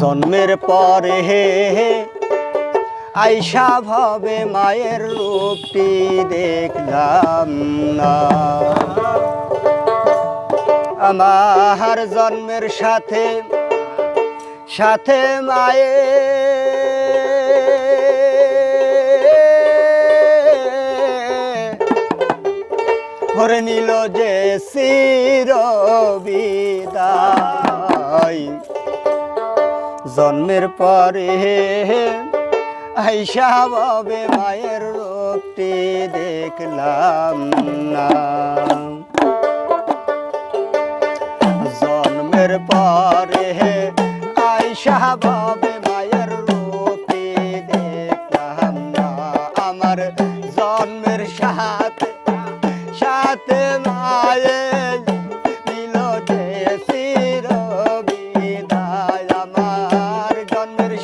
জন্মের পরে হে আইসা ভাবে মায়ের রূপটি দেখলাম না। আমার জন্মের সাথে সাথে মায়ে ভরে নিল যে চির বিদায় জন্মের পরে আইসা বাবে মায়ের রূপটি দেখলাম না। জন্মের পরে আইসা বাবে মায়ের রূপটি দেখলাম না। আমার জন্মের সাথে সাথে মায়ে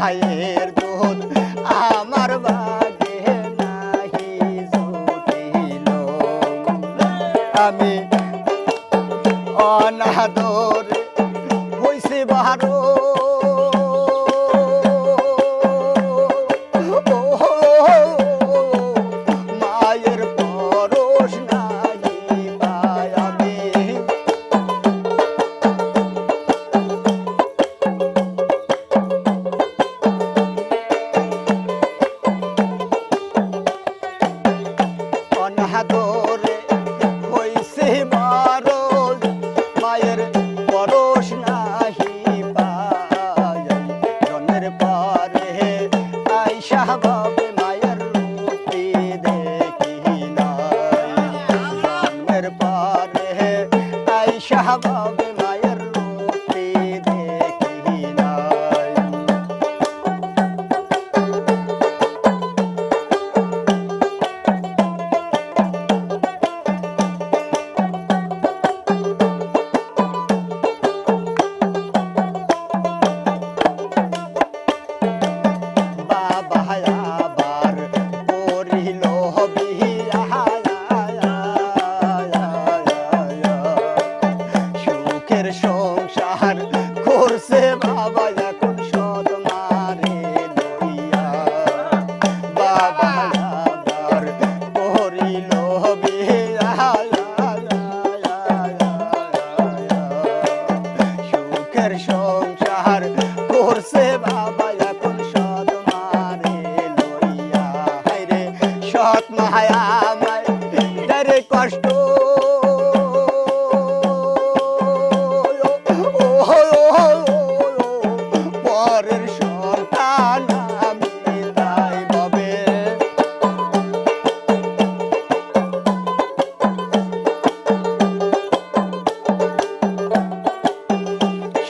মায়ের দুধ আমার বাগে নাহি জুটিল। আমি অনাদর হইছে পরশ নাহি পায়। জনের পরে আইসা বাবে মায়ের রূপে দেখি নাই। জন্মের পরে আইসা সুখের সংসার করছে বাবা এখন সদ মারে লইয়া। হাইরে সৎ মায়া আমায় কষ্ট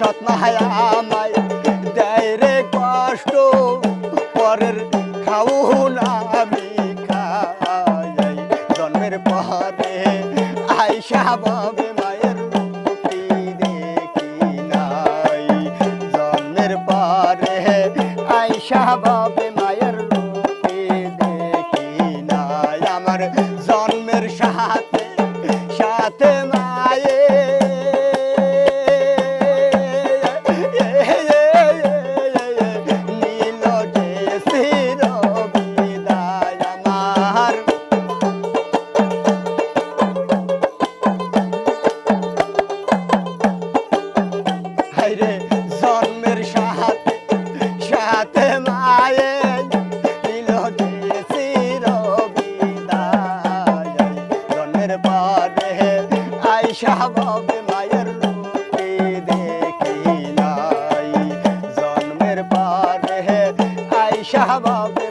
সৎমায়া আমায় দেয় রে কষ্ট, পরের খাউন আমি খাই। জন্মের পরে আইসা বাবে মায়ের দেখি নাই। জন্মের পরে আইসা বাবে মায়ের লোকে দেখি নাই জন্মের পারে আই বাবে